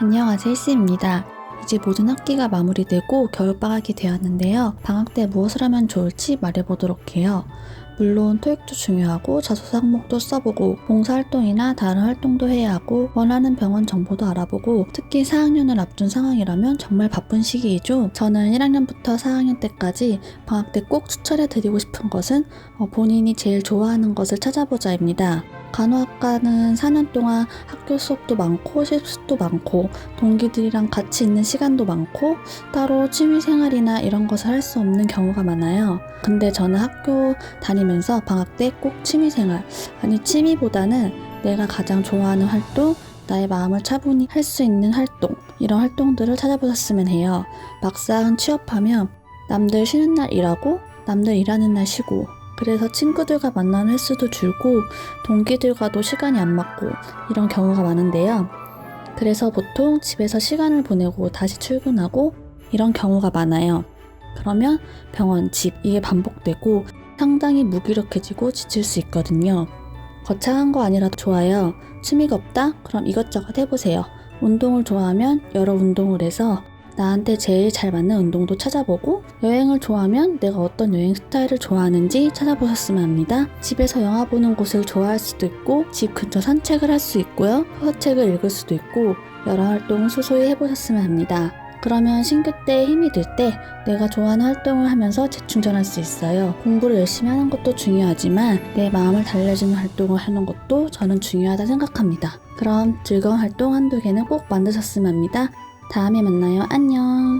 안녕하세요, 씨입니다. 이제 모든 학기가 마무리되고 겨울방학이 되었는데요. 방학 때 무엇을 하면 좋을지 말해보도록 해요. 물론 토익도 중요하고 자소서 항목도 써보고 봉사활동이나 다른 활동도 해야 하고 원하는 병원 정보도 알아보고 특히 4학년을 앞둔 상황이라면 정말 바쁜 시기이죠. 저는 1학년부터 4학년 때까지 방학 때 꼭 추천해 드리고 싶은 것은 어, 본인이 제일 좋아하는 것을 찾아보자입니다. 간호학과는 4년 동안 학교 수업도 많고 실습도 많고 동기들이랑 같이 있는 시간도 많고 따로 취미 생활이나 이런 것을 할 수 없는 경우가 많아요. 근데 저는 학교 다니면서 방학 때 꼭 취미 생활, 아니 취미보다는 내가 가장 좋아하는 활동, 나의 마음을 차분히 할 수 있는 활동, 이런 활동들을 찾아보셨으면 해요. 막상 취업하면 남들 쉬는 날 일하고 남들 일하는 날 쉬고 그래서 친구들과 만나는 횟수도 줄고 동기들과도 시간이 안 맞고 이런 경우가 많은데요. 그래서 보통 집에서 시간을 보내고 다시 출근하고 이런 경우가 많아요. 그러면 병원, 집 이게 반복되고 상당히 무기력해지고 지칠 수 있거든요. 거창한 거 아니라도 좋아요. 취미가 없다? 그럼 이것저것 해보세요. 운동을 좋아하면 여러 운동을 해서 나한테 제일 잘 맞는 운동도 찾아보고 여행을 좋아하면 내가 어떤 여행 스타일을 좋아하는지 찾아보셨으면 합니다. 집에서 영화 보는 곳을 좋아할 수도 있고 집 근처 산책을 할 수 있고요. 소설책을 읽을 수도 있고 여러 활동을 소소히 해보셨으면 합니다. 그러면 신규 때 힘이 들 때 내가 좋아하는 활동을 하면서 재충전할 수 있어요. 공부를 열심히 하는 것도 중요하지만 내 마음을 달래주는 활동을 하는 것도 저는 중요하다 생각합니다. 그럼 즐거운 활동 한두 개는 꼭 만드셨으면 합니다. 다음에 만나요. 안녕.